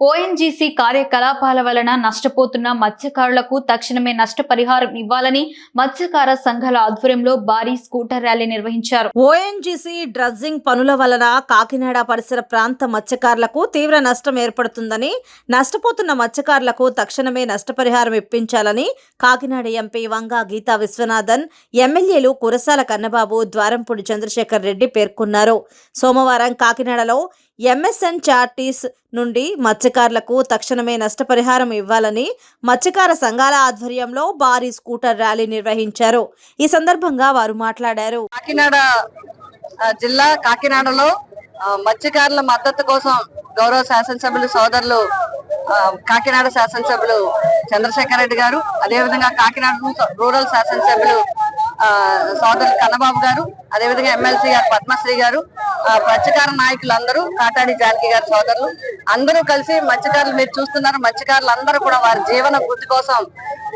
ONGC కార్యకలాపాల వలన నష్టపోతున్న మత్స్యకారులకు తక్షణమే నష్టపరిహారం ఇవ్వాలని మత్స్యకార సంఘాల ఆధ్వర్యంలో భారీ స్కూటర్ ర్యాలీ నిర్వహించారు. ఓఎన్జీసీ డ్రజ్జింగ్ పనుల వలన కాకినాడ పరిసర ప్రాంత మత్స్యకారులకు తీవ్ర నష్టం ఏర్పడుతుందని నష్టపోతున్న మత్స్యకారులకు తక్షణమే నష్టపరిహారం ఇప్పించాలని కాకినాడ ఎంపీ వంగా గీతా విశ్వనాథన్ ఎమ్మెల్యేలు కురసాల కన్నబాబు ద్వారంపూడి చంద్రశేఖర్ రెడ్డి పేర్కొన్నారు. సోమవారం కాకినాడలో ఎంఎస్ఎన్ చార్టీస్ నుండి మత్స్యకారులకు తక్షణమే నష్టపరిహారం ఇవ్వాలని మత్స్యకార సంఘాల ఆధ్వర్యంలో భారీ స్కూటర్ ర్యాలీ నిర్వహించారు. ఈ సందర్భంగా వారు మాట్లాడారు. కాకినాడ జిల్లా కాకినాడలో మత్స్యకారుల మద్దతు కోసం గౌరవ శాసనసభ్యులు సోదరులు కాకినాడ శాసనసభ్యులు చంద్రశేఖర్ రెడ్డి గారు అదేవిధంగా కాకినాడ రూరల్ శాసనసభ్యులు సోదరులు కన్నబాబు గారు అదేవిధంగా ఎమ్మెల్సీ గారు పద్మశ్రీ గారు మత్స్యకార నాయకులందరూ కాటాడి జానకి గారి సోదరులు అందరూ కలిసి మత్స్యకారులు మీరు చూస్తున్నారు. మత్స్యకారులు అందరూ కూడా వారి జీవన వృద్ధి కోసం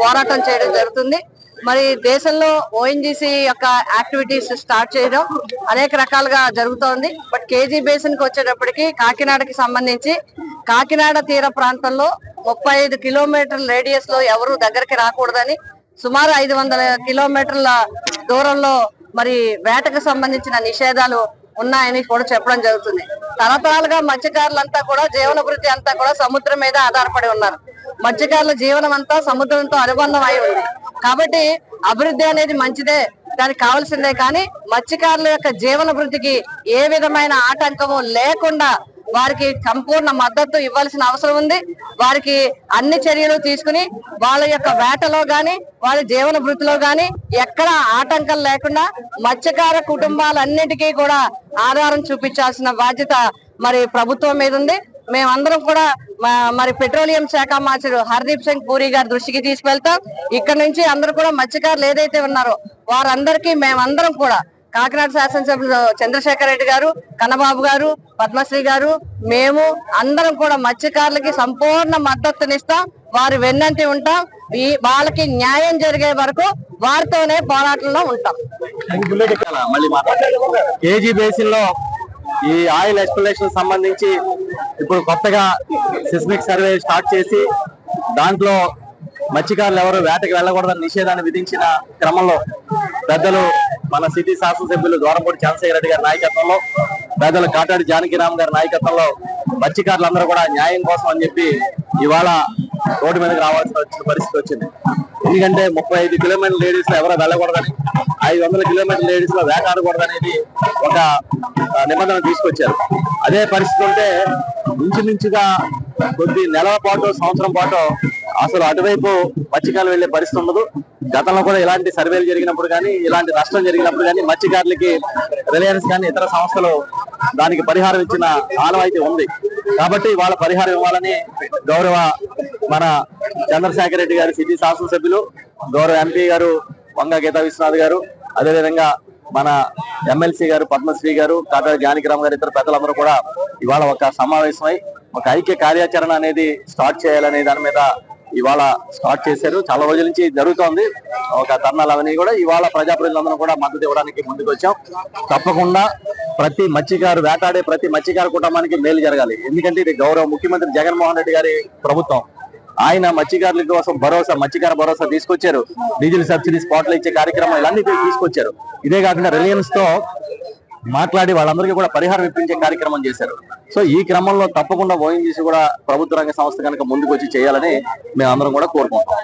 పోరాటం చేయడం జరుగుతుంది. మరి దేశంలో ఓఎన్జీసీ యొక్క యాక్టివిటీస్ స్టార్ట్ చేయడం అనేక రకాలుగా జరుగుతోంది. బట్ కేజీ బేసిన్కి వచ్చేటప్పటికి కాకినాడకి సంబంధించి కాకినాడ తీర ప్రాంతంలో ముప్పై ఐదు కిలోమీటర్ల రేడియస్లో ఎవరు దగ్గరికి రాకూడదని సుమారు ఐదు వందల కిలోమీటర్ల దూరంలో మరి వేటకు సంబంధించిన నిషేధాలు ఉన్నాయని కూడా చెప్పడం జరుగుతుంది. తరతరాలుగా మత్స్యకారులంతా కూడా జీవనభృతి అంతా కూడా సముద్రం మీద ఆధారపడి ఉన్నారు. మత్స్యకారుల జీవనం అంతా సముద్రంతో అనుబంధం అయి ఉంది. కాబట్టి అభివృద్ధి అనేది మంచిదే దానికి కావాల్సిందే. కానీ మత్స్యకారుల యొక్క జీవన వృద్ధికి ఏ విధమైన ఆటంకము లేకుండా వారికి సంపూర్ణ మద్దతు ఇవ్వాల్సిన అవసరం ఉంది. వారికి అన్ని చర్యలు తీసుకుని వాళ్ళ యొక్క వేటలో గాని వాళ్ళ జీవన వృత్తిలో గాని ఎక్కడ ఆటంకం లేకుండా మత్స్యకార కుటుంబాలన్నిటికీ కూడా ఆధారం చూపించాల్సిన బాధ్యత మరి ప్రభుత్వం మీద ఉంది. మేమందరం కూడా మరి పెట్రోలియం శాఖ మంత్రి హర్దీప్ సింగ్ పూరి గారి దృష్టికి తీసుకెళ్తాం. ఇక్కడ నుంచి అందరూ కూడా మత్స్యకారులు ఏదైతే ఉన్నారో వారందరికీ మేమందరం కూడా కాకినాడ శాసనసభ్యులు చంద్రశేఖర్ రెడ్డి గారు కన్నబాబు గారు పద్మశ్రీ గారు మేము అందరం కూడా మత్స్యకారులకి సంపూర్ణ మద్దతునిస్తాం. వారు వెన్నంటి ఉంటాం. ఈ వాళ్ళకి న్యాయం జరిగే వరకు వారితోనే పోరాటంలో ఉంటాం. కేజీ బేసిన్లో ఈ ఆయిల్ ఎక్స్ప్లెనేషన్ సంబంధించి ఇప్పుడు కొత్తగా సిస్మిక్ సర్వే స్టార్ట్ చేసి దాంట్లో మత్స్యకారులు ఎవరు వేటకి వెళ్ళకూడదని నిషేధాన్ని విధించిన క్రమంలో పెద్దలు మన సిటీ శాసనసభ్యులు దూరంపూడి చంద్రశేఖర రెడ్డి గారి నాయకత్వంలో పేదలు కాటాడి జానకిరామ్ గారి నాయకత్వంలో మత్స్యకారులందరూ కూడా న్యాయం కోసం అని చెప్పి ఇవాళ రోడ్డు మీదకి రావాల్సిన వచ్చిన పరిస్థితి వచ్చింది. ఎందుకంటే ముప్పై ఐదు కిలోమీటర్ల లేడీస్లో ఎవరో వెళ్ళకూడదని ఐదు వందల కిలోమీటర్ల లేడీస్లో వేటాడకూడదు ఒక నిబంధన తీసుకొచ్చారు. అదే పరిస్థితి ఉంటే ఇంచుమించుగా కొద్ది నెలల పాటు సంవత్సరం పాటు అసలు అటువైపు మత్స్యకారులు వెళ్ళే పరిస్థితి ఉండదు. గతంలో కూడా ఇలాంటి సర్వేలు జరిగినప్పుడు కానీ ఇలాంటి నష్టం జరిగినప్పుడు కానీ మత్స్యకారులకి రిలయన్స్ కానీ ఇతర సంస్థలు దానికి పరిహారం ఇచ్చిన ఆనవాయితీ ఉంది. కాబట్టి వాళ్ళ పరిహారం ఇవ్వాలని గౌరవ మన చంద్రశేఖర్ రెడ్డి గారు సిటీ శాసనసభ్యులు గౌరవ ఎంపీ గారు వంగ గీతా విశ్వనాథ్ గారు అదేవిధంగా మన ఎమ్మెల్సీ గారు పద్మశ్రీ గారు కాటా జానకిరామ్ గారు ఇతర పెద్దలందరూ కూడా ఇవాళ ఒక సమావేశమై ఒక ఐక్య కార్యాచరణ అనేది స్టార్ట్ చేయాలనే దాని మీద ఇవాళ స్టార్ట్ చేశారు. చాలా రోజుల నుంచి జరుగుతోంది. ఒక ధర్నాలు అవన్నీ కూడా ఇవాళ ప్రజాప్రతినిధులందరూ కూడా మద్దతు ఇవ్వడానికి ముందుకు వచ్చాం. తప్పకుండా ప్రతి మత్స్యకారు వేటాడే ప్రతి మత్స్యకారు కుటుంబానికి మేలు జరగాలి. ఎందుకంటే ఇది గౌరవ ముఖ్యమంత్రి జగన్మోహన్ రెడ్డి గారి ప్రభుత్వం. ఆయన మత్స్యకారుల కోసం భరోసా మత్స్యకార భరోసా తీసుకొచ్చారు. డీజిల్ సబ్సిడీ స్పాట్లు ఇచ్చే కార్యక్రమం ఇలాంటి తీసుకొచ్చారు. ఇదే కాకుండా రిలయన్స్తో మాట్లాడి వాళ్ళందరికీ కూడా పరిహారం ఇప్పించే కార్యక్రమం చేశారు. సో ఈ క్రమంలో తప్పకుండా ఓఎన్జీసీ కూడా ప్రభుత్వ రంగ సంస్థ కనుక ముందుకు వచ్చి చేయాలని మేము అందరం కూడా కోరుకుంటాం